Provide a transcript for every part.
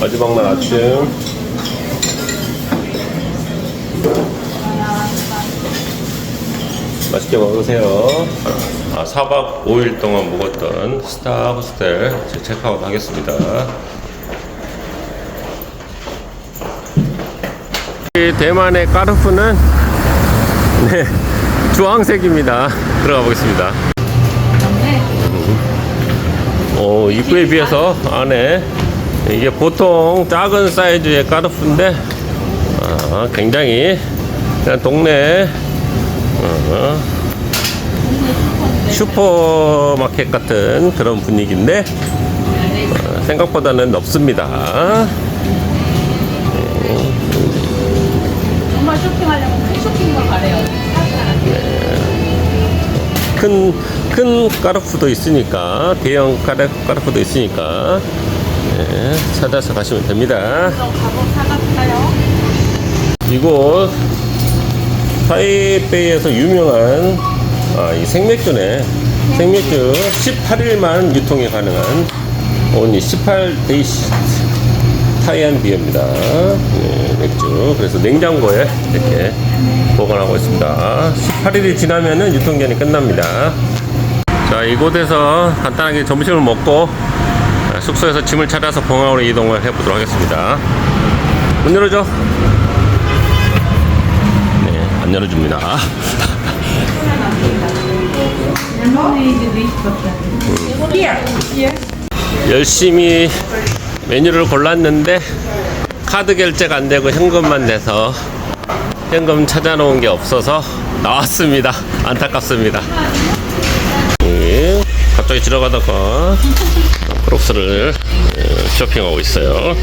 마지막 날 아침. 맛있게 먹으세요. 아, 4박 5일 동안 묵었던 스타 호스텔 이제 체크아웃 하겠습니다. 이 대만의 까르푸는 네, 주황색입니다. 들어가 보겠습니다. 어, 입구에 비해서 안에 이게 보통 작은 사이즈의 까르푸인데 아, 굉장히 그냥 동네 어, 슈퍼마켓 같은 그런 분위기인데 어, 생각보다는 넓습니다. 정말 쇼핑하려면 큰 쇼핑몰 가래요. 큰, 큰 까르푸도 있으니까, 대형 까르, 까르푸도 있으니까, 네, 찾아서 가시면 됩니다. 이곳, 타이베이에서 유명한, 아, 이 생맥주네. 생맥주 18일만 유통이 가능한, 온리 18데이 타이안 비어입니다. 네, 맥주. 그래서 냉장고에 이렇게 보관하고 있습니다. 18일이 지나면은 유통기한이 끝납니다. 자, 이곳에서 간단하게 점심을 먹고 아, 숙소에서 짐을 찾아서 공항으로 이동을 해보도록 하겠습니다. 문 열어줘. 네, 안 열어줍니다. 열심히 메뉴를 골랐는데 카드 결제가 안 되고 현금만 내서 현금 찾아놓은 게 없어서 나왔습니다. 안타깝습니다. 예, 갑자기 지나가다가 크록스를 예, 쇼핑하고 있어요.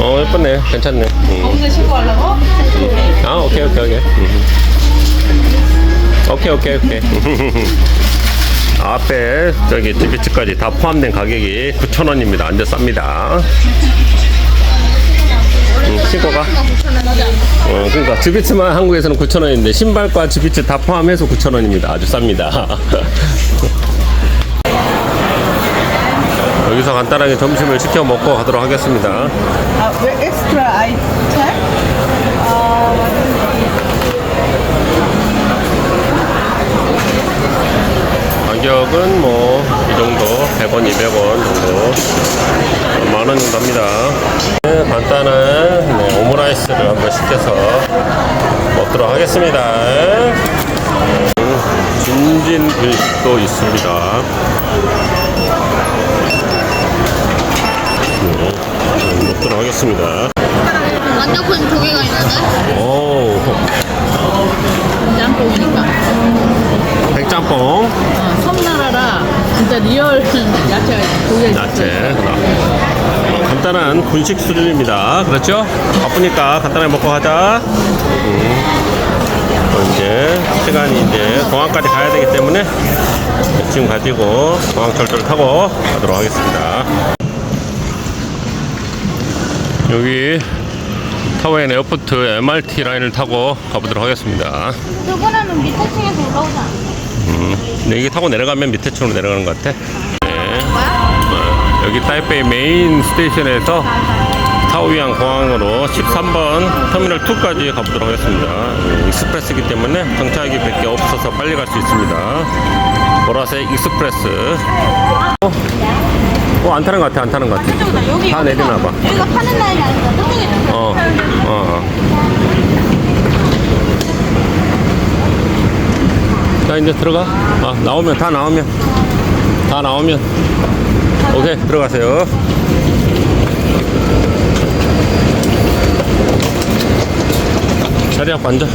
어 예쁘네, 괜찮네. 음. 아 오케이 오케이 오케이. 음. 오케이 오케이 오케이. 앞에 저기 지비츠까지 다 포함된 가격이 9,000원입니다. 완전 쌉니다. 음, 신고 가. 어, 그러니까 지비츠만 한국에서는 9,000원인데 신발과 지비츠 다 포함해서 9,000원입니다. 아주 쌉니다. 여기서 간단하게 점심을 시켜 먹고 가도록 하겠습니다. Uh, with extra item? 가격은 뭐 이 정도 100원, 200원 정도 만원 정도 합니다. 네, 간단한 네, 오므라이스를 한번 시켜서 먹도록 하겠습니다. 음, 진진 일식도 있습니다. 네, 먹도록 하겠습니다. 완전 큰 조개가 있는데? 오, 짬뽕이니까. 백짬뽕, 어, 진짜 리얼 야채가 고기가 야채, 어, 간단한 분식 수준입니다. 그렇죠? 바쁘니까 간단하게 먹고 가자. 음. 어, 이제 시간이 이제 공항까지 가야 되기 때문에 지금 가지고 공항 철도를 타고 가도록 하겠습니다. 여기 타워앤 에어포트 MRT 라인을 타고 가보도록 하겠습니다. 저번에는 밑에 층에서 올라오지 않았어? 음, 근데 이게 타고 내려가면 밑에 층으로 내려가는 것 같아. 네. 어, 여기 타이페이 메인 스테이션에서 타오이안 공항으로 13번 터미널 2까지 가보도록 하겠습니다. 음, 익스프레스이기 때문에 정차하기 100개 없어서 빨리 갈 수 있습니다. 보라색 익스프레스. 어, 어, 안 타는 것 같아, 안 타는 것 같아. 다 내리나 봐. 여기가 파는 라인이 아니라 저쪽에 있는 어, 어. 자, 이제 들어가. 아, 나오면, 다 나오면. 다 나오면. 오케이, 들어가세요. 자리 앞 앉아.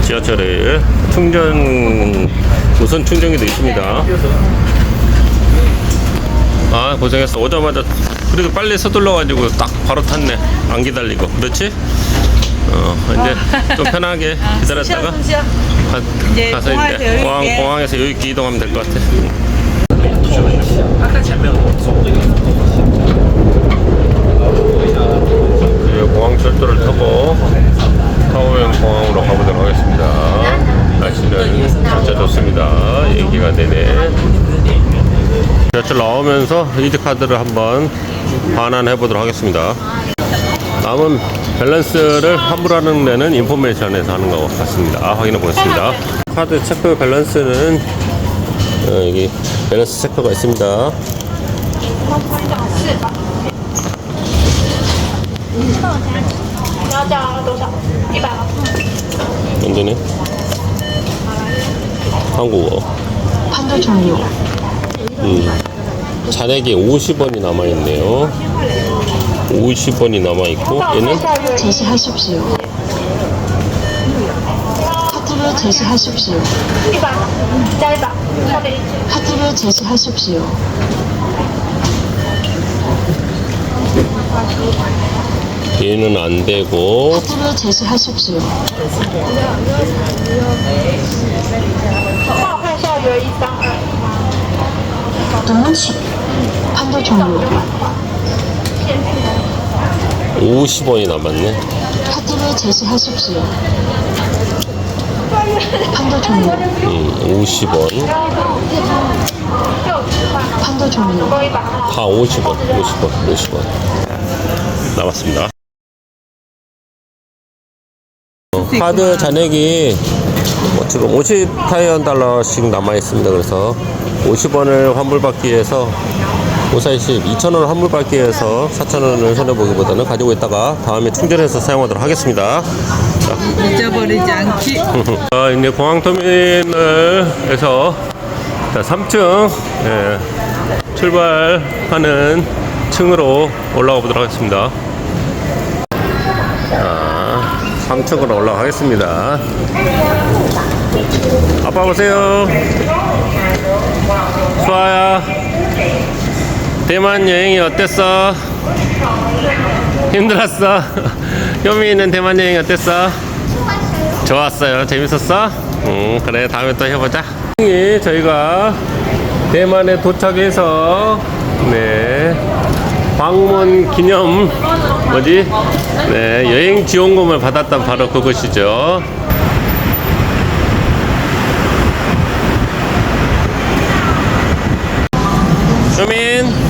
지하철에 충전, 무선 충전기도 있습니다. 아 고생했어 오자마자 그래도 빨리 서둘러 가지고 딱 바로 탔네 안 기다리고 그렇지? 어 이제 좀 편하게 기다렸다가 숨 쉬어. 가, 이제 가서 공항에서 이제 여유 공항, 있게. 공항에서 여유 있게 이동하면 될 것 같아 이제 공항 철도를 타고 타오현 공항으로 가보도록 하겠습니다. 날씨는 진짜 좋습니다. 얘기가 되네. 지하철 나오면서 이지 카드를 한번 반환해 보도록 하겠습니다. 남은 밸런스를 환불하는 데는 인포메이션에서 하는 것 같습니다. 아, 확인해 보겠습니다. 카드 체크 밸런스는 어, 여기 밸런스 체크가 있습니다. 언제네? 한국어. 판도 종료. 음. 잔액이 50원이 남아있네요. 50원이 남아있고, 얘는 제시하십시오. 카드를 제시하십시오. 카드를 제시하십시오. 얘는 안 되고, 카드를 제시하십시오. 동문치. 판도 종료. 50원이 남았네. 카드를 제시하십시오. 판도 종료. 음, 50원. 판도 종료. 다 50원, 50원, 50원. 남았습니다. 어, 카드 잔액이 뭐 지금 50타이언 달러씩 남아있습니다. 그래서 50원을 환불받기 위해서 540, 2,000원을 환불 받기 위해서 4,000원을 손해보기보다는 가지고 있다가 다음에 충전해서 사용하도록 하겠습니다. 잊어버리지 않기. 어, 이제 공항터미널에서 자, 3층 예, 출발하는 층으로 올라가 보도록 하겠습니다. 자, 3층으로 올라가겠습니다. 아빠 보세요. 수아야. 대만 여행이 어땠어? 힘들었어? 효미는 대만 여행 어땠어? 좋았어요. 재밌었어? 응, 그래. 다음에 또 해보자. 예, 저희가 대만에 도착해서, 네. 방문 기념, 뭐지? 네. 여행 지원금을 받았던 바로 그곳이죠. 효민.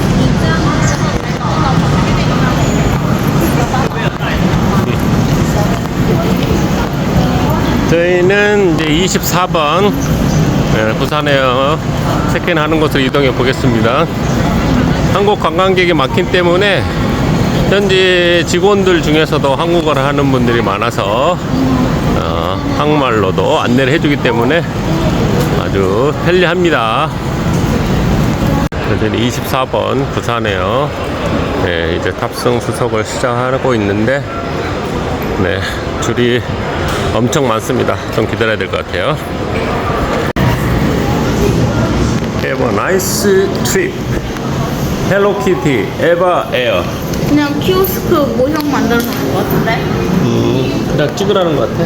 저희는 이제 24번 부산에 어, 체크인하는 곳으로 이동해 보겠습니다. 한국 관광객이 많기 때문에 현지 직원들 중에서도 한국어를 하는 분들이 많아서 어, 한국말로도 안내를 해주기 때문에 아주 편리합니다. 현재 24번 부산에요. 네, 이제 탑승 수속을 시작하고 있는데 네, 줄이 엄청 많습니다. 좀 기다려야 될 것 같아요. Have a nice trip. Hello Kitty, Eva Air. 그냥 키오스크 모형 만들어서 놓은 것 같은데? 음, 그냥 찍으라는 것 같아.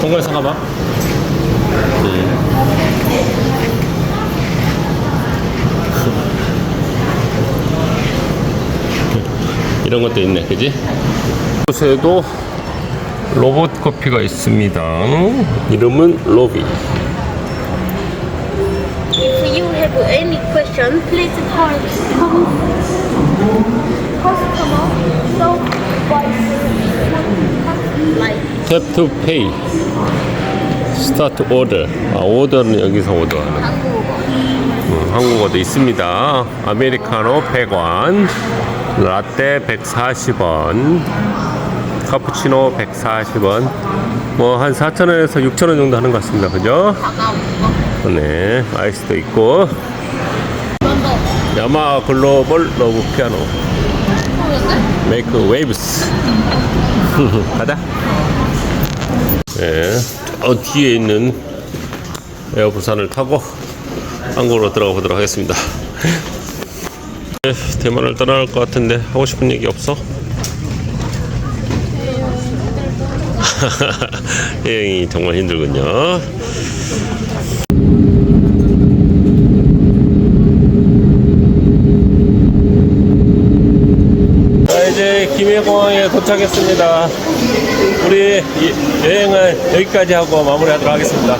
동굴에서 가봐. 이런 것도 있네, 그지? 곳에도 로봇 커피가 있습니다. 이름은 로비. If you have any question, please call come customer like Tap to pay. Start order. 아, 오더는 여기서 오더하는. 한국어. 음, 한국어도 있습니다. 아메리카노 100원, 라떼 140원, 카푸치노 140원. 뭐 한 4,000원에서 6,000원 정도 하는 것 같습니다. 그죠? 네, 아이스도 있고. 야마 글로벌 러브 피아노. 메이크 웨이브스. 가자. 네, 저 뒤에 있는 에어부산을 타고 한국으로 들어가 보도록 하겠습니다. 네, 대만을 떠날 것 같은데 하고 싶은 얘기 없어? 여행이 정말 힘들군요. 자, 이제 김해공항에 도착했습니다. 우리 이- 여행을 여기까지 하고 마무리하도록 하겠습니다.